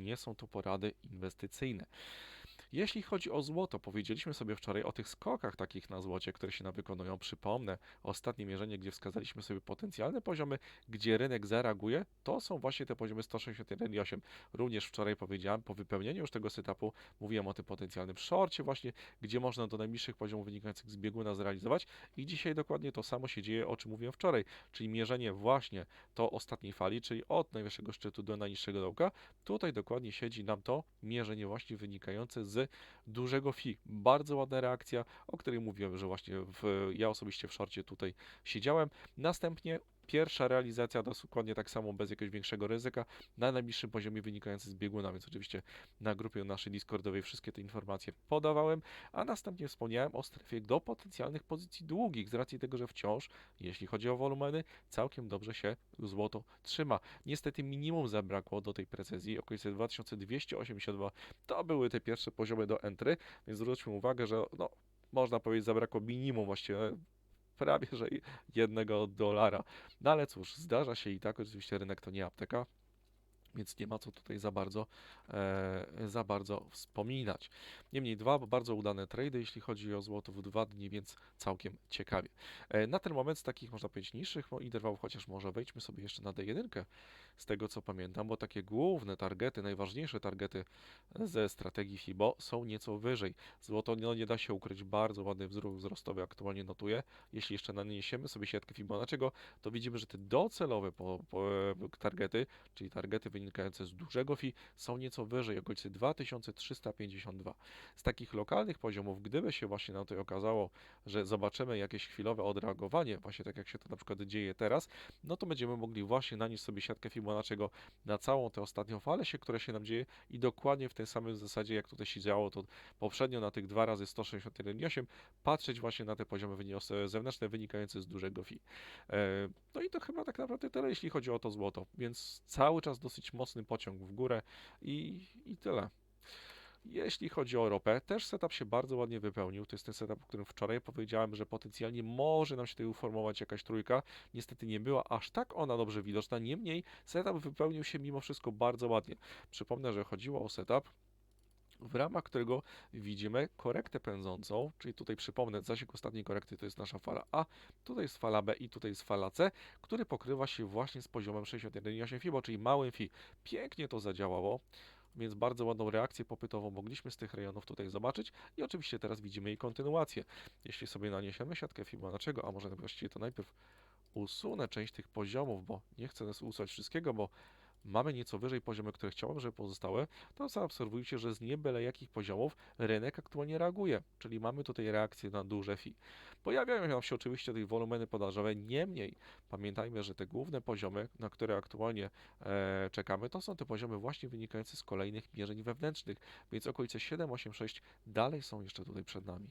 nie są to porady inwestycyjne. Jeśli chodzi o złoto, powiedzieliśmy sobie wczoraj o tych skokach takich na złocie, które się nam wykonują. Przypomnę, ostatnie mierzenie, gdzie wskazaliśmy sobie potencjalne poziomy, gdzie rynek zareaguje, to są właśnie te poziomy 161,8. Również wczoraj powiedziałem, po wypełnieniu już tego setupu, mówiłem o tym potencjalnym shorcie właśnie, gdzie można do najniższych poziomów wynikających z bieguna zrealizować i dzisiaj dokładnie to samo się dzieje, o czym mówiłem wczoraj, czyli mierzenie właśnie to ostatniej fali, czyli od najwyższego szczytu do najniższego dołka. Tutaj dokładnie siedzi nam to mierzenie właśnie wynikające z dużego fi. Bardzo ładna reakcja, o której mówiłem, że właśnie w, ja osobiście w szorcie tutaj siedziałem. Następnie pierwsza realizacja dokładnie tak samo, bez jakiegoś większego ryzyka, na najbliższym poziomie wynikający z bieguna, więc oczywiście na grupie naszej Discordowej wszystkie te informacje podawałem, a następnie wspomniałem o strefie do potencjalnych pozycji długich, z racji tego, że wciąż, jeśli chodzi o wolumeny, całkiem dobrze się złoto trzyma. Niestety minimum zabrakło do tej precyzji, okolice 2282 to były te pierwsze poziomy do entry, więc zwróćmy uwagę, że no, można powiedzieć zabrakło minimum właściwie prawie że jednego dolara. No ale cóż, zdarza się i tak, oczywiście rynek to nie apteka. Więc nie ma co tutaj za bardzo, e, za bardzo wspominać. Niemniej dwa bardzo udane trady, jeśli chodzi o złoto w dwa dni, więc całkiem ciekawie. E, na ten moment z takich, można powiedzieć, niższych interwałów, chociaż może wejdźmy sobie jeszcze na D1, z tego co pamiętam, bo takie główne targety, najważniejsze targety ze strategii FIBO są nieco wyżej. Złoto no, nie da się ukryć, bardzo ładny wzród wzrostowy aktualnie notuje. Jeśli jeszcze naniesiemy sobie siatkę Fibonacciego, to widzimy, że te docelowe po, po, targety, czyli targety wynikające z dużego FI, są nieco wyżej, okolicy 2352. Z takich lokalnych poziomów, gdyby się właśnie nam tutaj okazało, że zobaczymy jakieś chwilowe odreagowanie, właśnie tak jak się to na przykład dzieje teraz, no to będziemy mogli właśnie nanieść sobie siatkę Fibonacciego na całą tę ostatnią falę, się, która się nam dzieje i dokładnie w tej samej zasadzie, jak tutaj się działo to poprzednio na tych dwa razy 161,8, patrzeć właśnie na te poziomy zewnętrzne wynikające z dużego FI. E, No i to chyba tak naprawdę tyle, jeśli chodzi o to złoto, więc cały czas dosyć mocny pociąg w górę i, i tyle. Jeśli chodzi o ropę, też setup się bardzo ładnie wypełnił. To jest ten setup, o którym wczoraj powiedziałem, że potencjalnie może nam się tutaj uformować jakaś trójka. Niestety nie była aż tak ona dobrze widoczna. Niemniej setup wypełnił się mimo wszystko bardzo ładnie. Przypomnę, że chodziło o setup, w ramach którego widzimy korektę pędzącą, czyli tutaj przypomnę, zasięg ostatniej korekty to jest nasza fala A, tutaj jest fala B i tutaj jest fala C, który pokrywa się właśnie z poziomem 61,8 FIBO, czyli małym FI. Pięknie to zadziałało, więc bardzo ładną reakcję popytową mogliśmy z tych rejonów tutaj zobaczyć i oczywiście teraz widzimy jej kontynuację. Jeśli sobie naniesiemy siatkę Fibonacciego, a może właściwie to najpierw usunę część tych poziomów, bo nie chcę nas usuwać wszystkiego, bo mamy nieco wyżej poziomy, które chciałbym, żeby pozostały, to zaobserwujcie, że z nie byle jakich poziomów rynek aktualnie reaguje, czyli mamy tutaj reakcję na duże FI. Pojawiają nam się oczywiście tutaj wolumeny podażowe, niemniej pamiętajmy, że te główne poziomy, na które aktualnie e, czekamy, to są te poziomy właśnie wynikające z kolejnych mierzeń wewnętrznych, więc okolice 786 dalej są jeszcze tutaj przed nami.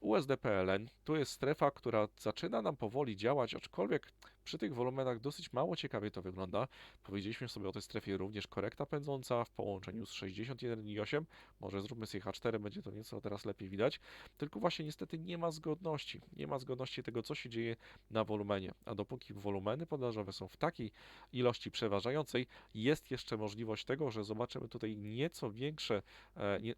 USD-PLN tu jest strefa, która zaczyna nam powoli działać, aczkolwiek przy tych wolumenach dosyć mało ciekawie to wygląda. Powiedzieliśmy sobie o tej strefie również korekta pędząca w połączeniu z 61,8. Może zróbmy sobie H4, będzie to nieco teraz lepiej widać. Tylko właśnie niestety nie ma zgodności. Nie ma zgodności tego, co się dzieje na wolumenie. A dopóki wolumeny podażowe są w takiej ilości przeważającej, jest jeszcze możliwość tego, że zobaczymy tutaj nieco większe, e, nie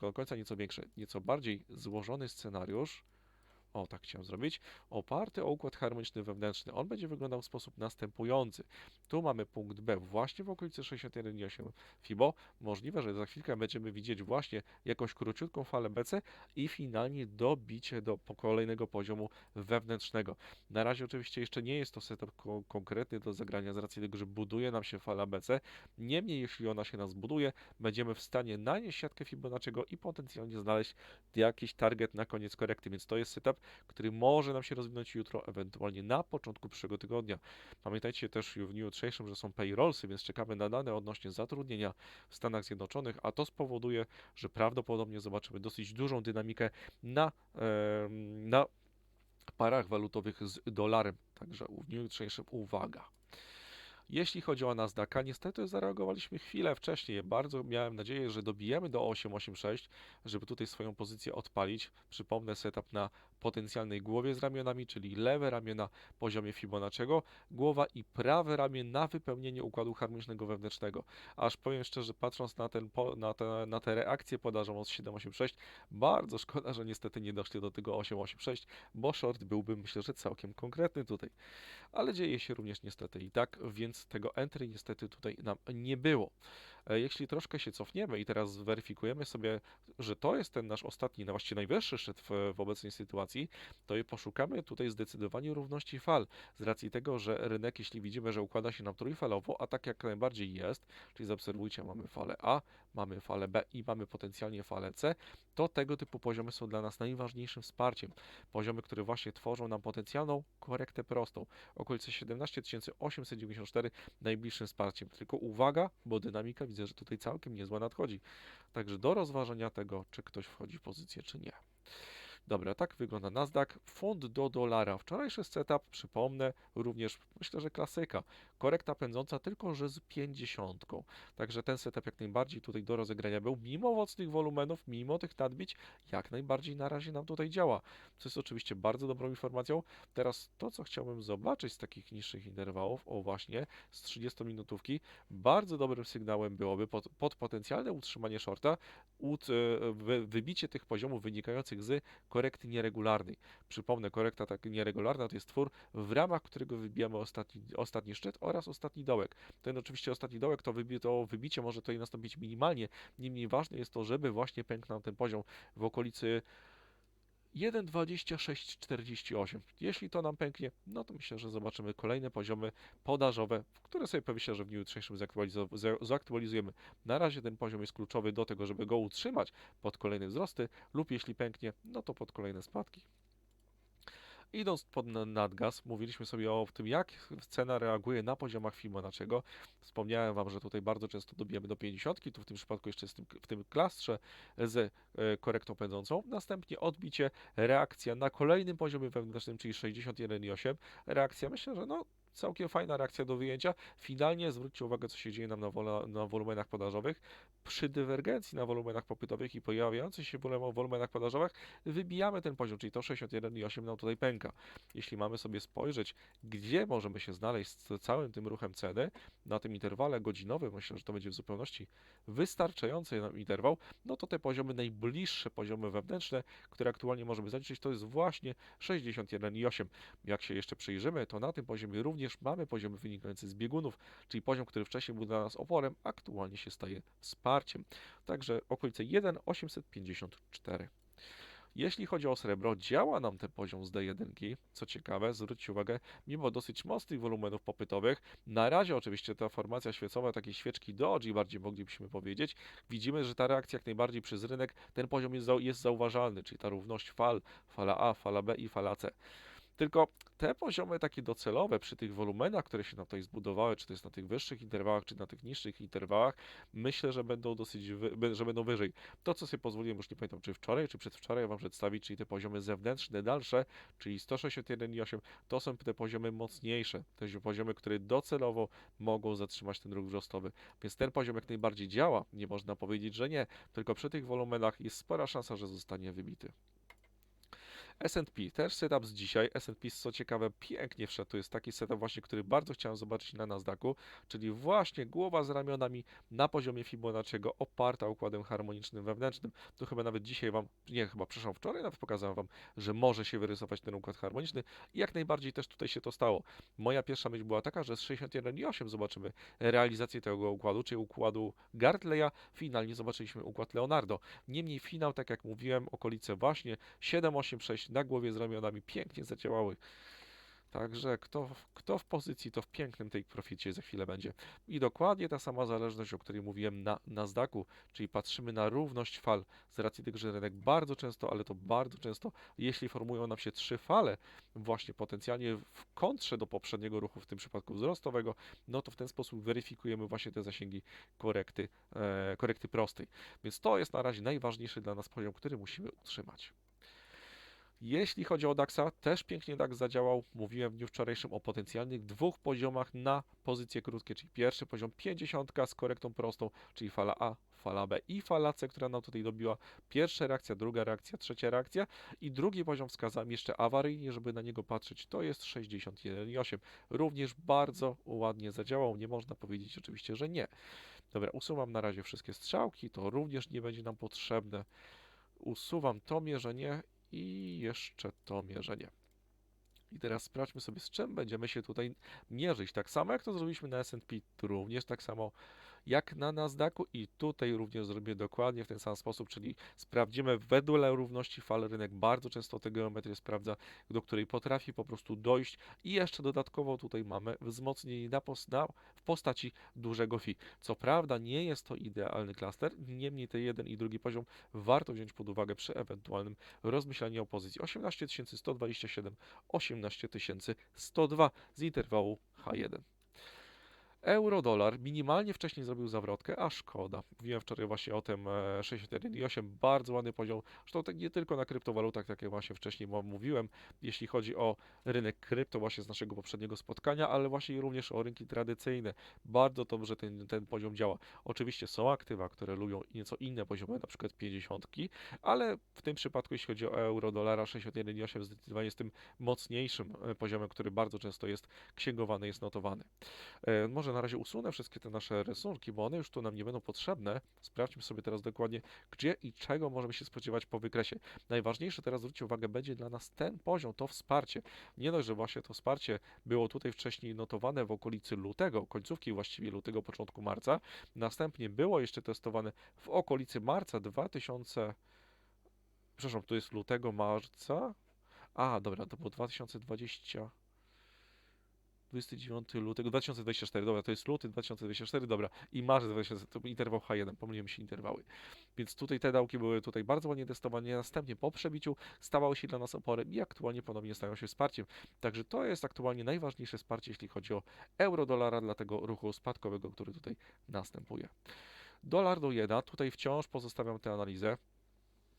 do końca nieco większe, nieco bardziej złożony scenariusz scenariusz, o, tak chciałem zrobić, oparty o układ harmoniczny wewnętrzny. On będzie wyglądał w sposób następujący. Tu mamy punkt B właśnie w okolicy 61,8 FIBO. Możliwe, że za chwilkę będziemy widzieć właśnie jakąś króciutką falę BC i finalnie dobicie do kolejnego poziomu wewnętrznego. Na razie oczywiście jeszcze nie jest to setup ko- konkretny do zagrania z racji tego, że buduje nam się fala BC. Niemniej, jeśli ona się nas buduje, będziemy w stanie nanieść siatkę Fibonacciego i potencjalnie znaleźć jakiś target na koniec korekty, więc to jest setup, który może nam się rozwinąć jutro, ewentualnie na początku przyszłego tygodnia. Pamiętajcie też w dniu jutrzejszym, że są payrollsy, więc czekamy na dane odnośnie zatrudnienia w Stanach Zjednoczonych, a to spowoduje, że prawdopodobnie zobaczymy dosyć dużą dynamikę na, na parach walutowych z dolarem. Także w dniu jutrzejszym uwaga. Jeśli chodzi o Nasdaqa, niestety zareagowaliśmy chwilę wcześniej. Bardzo miałem nadzieję, że dobijemy do 886, żeby tutaj swoją pozycję odpalić. Przypomnę setup na potencjalnej głowie z ramionami, czyli lewe ramię na poziomie Fibonacciego, głowa i prawe ramię na wypełnienie układu harmonicznego wewnętrznego. Aż powiem szczerze, patrząc na, ten, na, te, na te reakcje podażą od 786, bardzo szkoda, że niestety nie doszli do tego 886, bo short byłby myślę, że całkiem konkretny tutaj. Ale dzieje się również niestety i tak, więc tego entry niestety tutaj nam nie było. E, Jeśli troszkę się cofniemy i teraz zweryfikujemy sobie, że to jest ten nasz ostatni, no właściwie najwyższy szczyt w, w obecnej sytuacji, to poszukamy tutaj zdecydowanie równości fal. Z racji tego, że rynek, jeśli widzimy, że układa się nam trójfalowo, a tak jak najbardziej jest, czyli zaobserwujcie, mamy falę A, mamy falę B i mamy potencjalnie falę C, to tego typu poziomy są dla nas najważniejszym wsparciem. Poziomy, które właśnie tworzą nam potencjalną korektę prostą. Okolice 17 894 najbliższym wsparciem. Tylko uwaga, bo dynamika widzę, że tutaj całkiem niezła nadchodzi. Także do rozważenia tego, czy ktoś wchodzi w pozycję, czy nie. Dobra, tak wygląda Nasdaq. Fund do dolara. Wczorajszy setup, przypomnę, również myślę, że klasyka. Korekta pędząca tylko, że z 50. Także ten setup jak najbardziej tutaj do rozegrania był. Mimo mocnych wolumenów, mimo tych nadbić, jak najbardziej na razie nam tutaj działa. Co jest oczywiście bardzo dobrą informacją. Teraz to, co chciałbym zobaczyć z takich niższych interwałów, o właśnie z 30-minutówki, bardzo dobrym sygnałem byłoby pod, pod potencjalne utrzymanie shorta, ut, e, wy, wybicie tych poziomów wynikających z korekty nieregularnej. Przypomnę, korekta tak nieregularna to jest twór, w ramach którego wybijamy ostatni, ostatni szczyt oraz ostatni dołek. Ten oczywiście ostatni dołek, to, wybi, to wybicie może tutaj nastąpić minimalnie, niemniej ważne jest to, żeby właśnie pęknął ten poziom w okolicy 1,2648. Jeśli to nam pęknie, no to myślę, że zobaczymy kolejne poziomy podażowe, które sobie myślę, że w dniu jutrzejszym zaktualizujemy. Na razie ten poziom jest kluczowy do tego, żeby go utrzymać pod kolejne wzrosty lub jeśli pęknie, no to pod kolejne spadki. Idąc pod na- nadgaz, mówiliśmy sobie o tym, jak cena reaguje na poziomach Fibonacciego. Wspomniałem Wam, że tutaj bardzo często dobijamy do 50, tu w tym przypadku jeszcze tym, w tym klastrze z e, korektą pędzącą. Następnie odbicie, reakcja na kolejnym poziomie wewnętrznym, czyli 61,8. Reakcja, myślę, że no całkiem fajna reakcja do wyjęcia. Finalnie zwróćcie uwagę, co się dzieje nam na, na wolumenach podażowych. Przy dywergencji na wolumenach popytowych i pojawiających się wolumenach podażowych wybijamy ten poziom, czyli to 61,8 nam tutaj pęka. Jeśli mamy sobie spojrzeć, gdzie możemy się znaleźć z całym tym ruchem ceny, na tym interwale godzinowym, myślę, że to będzie w zupełności wystarczający nam interwał, no to te poziomy, najbliższe poziomy wewnętrzne, które aktualnie możemy zaliczyć, to jest właśnie 61,8. Jak się jeszcze przyjrzymy, to na tym poziomie również mamy poziomy wynikające z biegunów, czyli poziom, który wcześniej był dla nas oporem, aktualnie się staje wsparciem. Także okolice 1,854. Jeśli chodzi o srebro, działa nam ten poziom z D1. Co ciekawe, zwróćcie uwagę, mimo dosyć mocnych wolumenów popytowych, na razie oczywiście ta formacja świecowa, takiej świeczki doji bardziej moglibyśmy powiedzieć, widzimy, że ta reakcja jak najbardziej przez rynek, ten poziom jest, jest zauważalny, czyli ta równość fal, fala A, fala B i fala C. Tylko te poziomy takie docelowe przy tych wolumenach, które się nam tutaj zbudowały, czy to jest na tych wyższych interwałach, czy na tych niższych interwałach, myślę, że będą dosyć, wy, że będą wyżej. To, co sobie pozwoliłem, już nie pamiętam, czy wczoraj, czy przedwczoraj Wam przedstawić, czyli te poziomy zewnętrzne, dalsze, czyli 161,8, to są te poziomy mocniejsze, te poziomy, które docelowo mogą zatrzymać ten ruch wzrostowy. Więc ten poziom jak najbardziej działa, nie można powiedzieć, że nie, tylko przy tych wolumenach jest spora szansa, że zostanie wybity. S&P, też setup z dzisiaj. S&P, co ciekawe, pięknie wszedł. To jest taki setup właśnie, który bardzo chciałem zobaczyć na Nasdaqu, czyli właśnie głowa z ramionami na poziomie Fibonacciego, oparta układem harmonicznym wewnętrznym. Tu chyba nawet dzisiaj Wam, nie chyba, przepraszam, wczoraj nawet pokazałem Wam, że może się wyrysować ten układ harmoniczny i jak najbardziej też tutaj się to stało. Moja pierwsza myśl była taka, że z 61,8 zobaczymy realizację tego układu, czyli układu Gartleya. Finalnie zobaczyliśmy układ Leonardo. Niemniej finał, tak jak mówiłem, okolice właśnie 7,86 na głowie z ramionami pięknie zadziałały. Także kto, kto w pozycji, to w pięknym tej proficie za chwilę będzie. I dokładnie ta sama zależność, o której mówiłem na Nasdaqu, czyli patrzymy na równość fal. Z racji tego, że rynek bardzo często, ale to bardzo często, jeśli formują nam się trzy fale, właśnie potencjalnie w kontrze do poprzedniego ruchu, w tym przypadku wzrostowego, no to w ten sposób weryfikujemy właśnie te zasięgi korekty, e, korekty prostej. Więc to jest na razie najważniejszy dla nas poziom, który musimy utrzymać. Jeśli chodzi o DAX-a, też pięknie DAX zadziałał. Mówiłem w dniu wczorajszym o potencjalnych dwóch poziomach na pozycje krótkie, czyli pierwszy poziom 50 z korektą prostą, czyli fala A, fala B i fala C, która nam tutaj dobiła. Pierwsza reakcja, druga reakcja, trzecia reakcja i drugi poziom wskazałem jeszcze awaryjnie, żeby na niego patrzeć, to jest 61,8. Również bardzo ładnie zadziałał, nie można powiedzieć oczywiście, że nie. Dobra, usuwam na razie wszystkie strzałki, to również nie będzie nam potrzebne. Usuwam to mierzenie i jeszcze to mierzenie. I teraz sprawdźmy sobie, z czym będziemy się tutaj mierzyć. Tak samo jak to zrobiliśmy na S&P, również tak samo jak na Nasdaqu i tutaj również zrobimy dokładnie w ten sam sposób, czyli sprawdzimy wedle równości fal. Rynek bardzo często tę geometrię sprawdza, do której potrafi po prostu dojść i jeszcze dodatkowo tutaj mamy wzmocnienie na, pos- na, w postaci dużego fi. Co prawda nie jest to idealny klaster, niemniej ten jeden i drugi poziom warto wziąć pod uwagę przy ewentualnym rozmyślaniu o pozycji 18 127, 18 102 z interwału H1. Euro-dolar minimalnie wcześniej zrobił zawrotkę, a szkoda. Mówiłem wczoraj właśnie o tym e, 61,8, bardzo ładny poziom. Zresztą tak nie tylko na kryptowalutach, tak jak właśnie wcześniej mówiłem, jeśli chodzi o rynek krypto właśnie z naszego poprzedniego spotkania, ale właśnie również o rynki tradycyjne. Bardzo dobrze ten, ten poziom działa. Oczywiście są aktywa, które lubią nieco inne poziomy, na przykład 50, ale w tym przypadku, jeśli chodzi o euro-dolara, 61,8 zdecydowanie jest tym mocniejszym e, poziomem, który bardzo często jest księgowany, jest notowany. E, Może na razie usunę wszystkie te nasze rysunki, bo one już tu nam nie będą potrzebne. Sprawdźmy sobie teraz dokładnie, gdzie i czego możemy się spodziewać po wykresie. Najważniejsze teraz, zwróćcie uwagę, będzie dla nas ten poziom, to wsparcie. Nie dość, że właśnie to wsparcie było tutaj wcześniej notowane w okolicy lutego, końcówki właściwie lutego, początku marca. Następnie było jeszcze testowane w okolicy marca 2000... Przepraszam, to jest lutego, marca? A, dobra, to było 2020... 29 lutego 2024, dobra, to jest luty 2024, dobra, i marzec 2024, to interwał H1, pomyliłem się interwały. Więc tutaj te dałki były tutaj bardzo ładnie testowane, następnie po przebiciu stawały się dla nas oporem i aktualnie ponownie stają się wsparciem. Także to jest aktualnie najważniejsze wsparcie, jeśli chodzi o euro-dolara dla tego ruchu spadkowego, który tutaj następuje. Dolar do jena, tutaj wciąż pozostawiam tę analizę.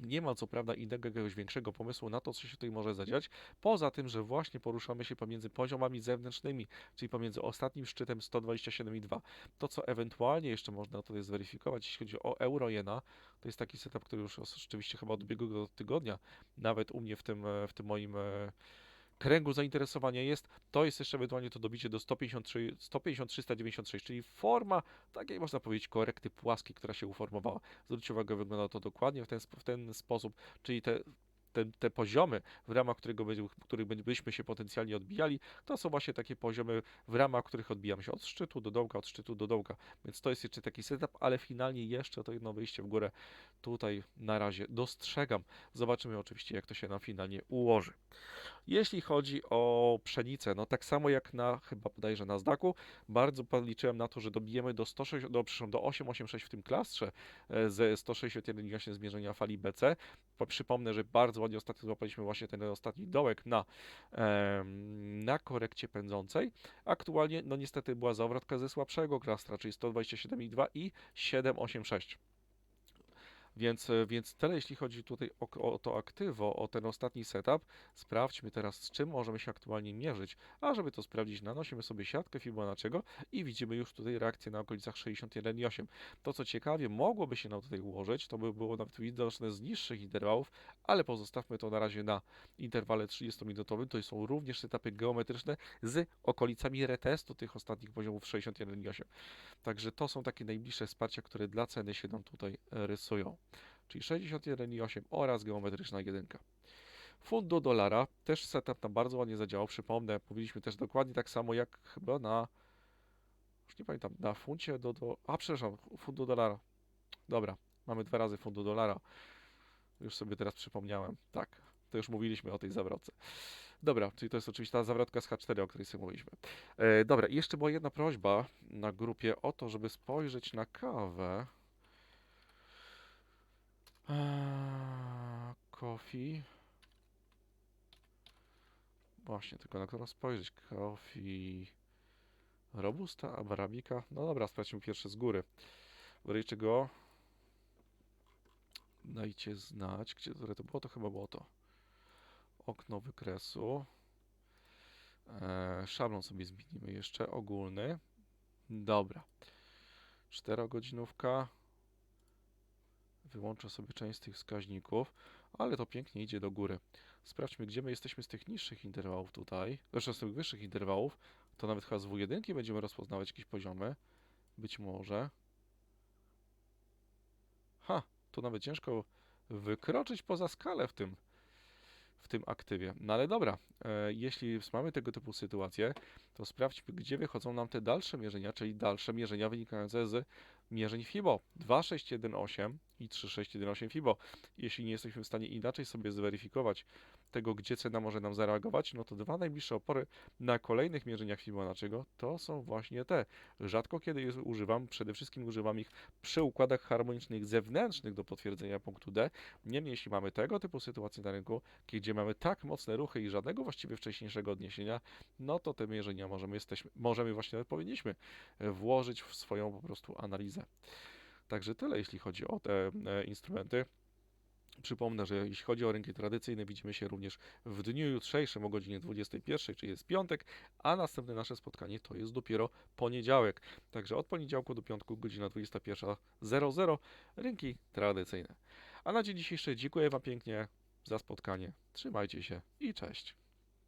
Nie ma co prawda innego jakiegoś większego pomysłu na to, co się tutaj może zadziać, poza tym, że właśnie poruszamy się pomiędzy poziomami zewnętrznymi, czyli pomiędzy ostatnim szczytem 127,2. To, co ewentualnie jeszcze można tutaj zweryfikować, jeśli chodzi o euro-jena, to jest taki setup, który już rzeczywiście chyba od ubiegłego tygodnia, nawet u mnie w tym, e, w tym moim e, kręgu zainteresowania jest, to jest jeszcze ewentualnie to dobicie do 153, 153,96, czyli forma takiej można powiedzieć korekty płaskiej, która się uformowała. Zwróćcie uwagę, wygląda to dokładnie w ten, w ten sposób, czyli te, te, te poziomy, w ramach którego których byśmy się potencjalnie odbijali, to są właśnie takie poziomy, w ramach których odbijamy się od szczytu do dołka, od szczytu do dołka. Więc to jest jeszcze taki setup, ale finalnie jeszcze to jedno wyjście w górę tutaj na razie dostrzegam. Zobaczymy oczywiście, jak to się nam finalnie ułoży. Jeśli chodzi o pszenicę, no tak samo jak na chyba bodajże na Zdaku, bardzo liczyłem na to, że dobijemy do 106, do, przepraszam, do 886 w tym klastrze e, ze 161,8 zmierzenia fali BC. Po- Przypomnę, że bardzo ładnie ostatnio złapaliśmy właśnie ten ostatni dołek na, na korekcie pędzącej. Aktualnie, no niestety była zawrotka ze słabszego klastra, czyli 127,2 i 786. Więc, e, więc tyle jeśli chodzi tutaj o, o to aktywo, o ten ostatni setup. Sprawdźmy teraz, z czym możemy się aktualnie mierzyć. A żeby to sprawdzić, nanosimy sobie siatkę Fibonacciego i widzimy już tutaj reakcję na okolicach 61,8. To co ciekawie, mogłoby się nam tutaj ułożyć, to by było nawet widoczne z niższych interwałów, ale pozostawmy to na razie na interwale 30-minutowym. To są również setupy geometryczne z okolicami retestu tych ostatnich poziomów 61,8. Także to są takie najbliższe wsparcia, które dla ceny się nam tutaj e, rysują. Czyli 61,8 oraz geometryczna jedynka. Funt do dolara, też setup nam bardzo ładnie zadziałał. Przypomnę, powiedzieliśmy też dokładnie tak samo jak chyba na, już nie pamiętam, na funcie do, do a przepraszam, funt do dolara. Dobra, mamy dwa razy funt do dolara. Już sobie teraz przypomniałem. Tak, to już mówiliśmy o tej zawrotce. Dobra, czyli to jest oczywiście ta zawrotka z H4, o której sobie mówiliśmy. E, dobra, jeszcze była jedna prośba na grupie o to, żeby spojrzeć na kawę. Coffee. Właśnie, tylko na którą spojrzeć? Coffee. Robusta, Arabika? No dobra, sprawdźmy pierwsze z góry. Wrejcie go. Dajcie znać, gdzie które to było, to chyba było to. okno wykresu. E, szablon sobie zmienimy jeszcze, ogólny. Dobra. Czterogodzinówka. Wyłączę sobie część z tych wskaźników, ale to pięknie idzie do góry. Sprawdźmy, gdzie my jesteśmy z tych niższych interwałów tutaj. Zresztą z tych wyższych interwałów, to nawet chyba z W1 będziemy rozpoznawać jakieś poziomy. Być może. Ha, tu nawet ciężko wykroczyć poza skalę w tym, w tym aktywie. No ale dobra, e, jeśli mamy tego typu sytuację, to sprawdźmy, gdzie wychodzą nam te dalsze mierzenia, czyli dalsze mierzenia wynikające z mierzeń FIBO 2618 i 3618 FIBO. Jeśli nie jesteśmy w stanie inaczej sobie zweryfikować tego, gdzie cena może nam zareagować, no to dwa najbliższe opory na kolejnych mierzeniach Fibonacciego to są właśnie te. Rzadko kiedy je używam, przede wszystkim używam ich przy układach harmonicznych zewnętrznych do potwierdzenia punktu D. Niemniej, jeśli mamy tego typu sytuacje na rynku, gdzie mamy tak mocne ruchy i żadnego właściwie wcześniejszego odniesienia, no to te mierzenia możemy, jesteśmy, możemy właśnie nawet powinniśmy włożyć w swoją po prostu analizę. Także tyle, jeśli chodzi o te e, instrumenty. Przypomnę, że jeśli chodzi o rynki tradycyjne, widzimy się również w dniu jutrzejszym o godzinie 21, czyli jest piątek, a następne nasze spotkanie to jest dopiero poniedziałek. Także od poniedziałku do piątku, godzina 21.00, rynki tradycyjne. A na dzień dzisiejszy dziękuję Wam pięknie za spotkanie. Trzymajcie się i cześć.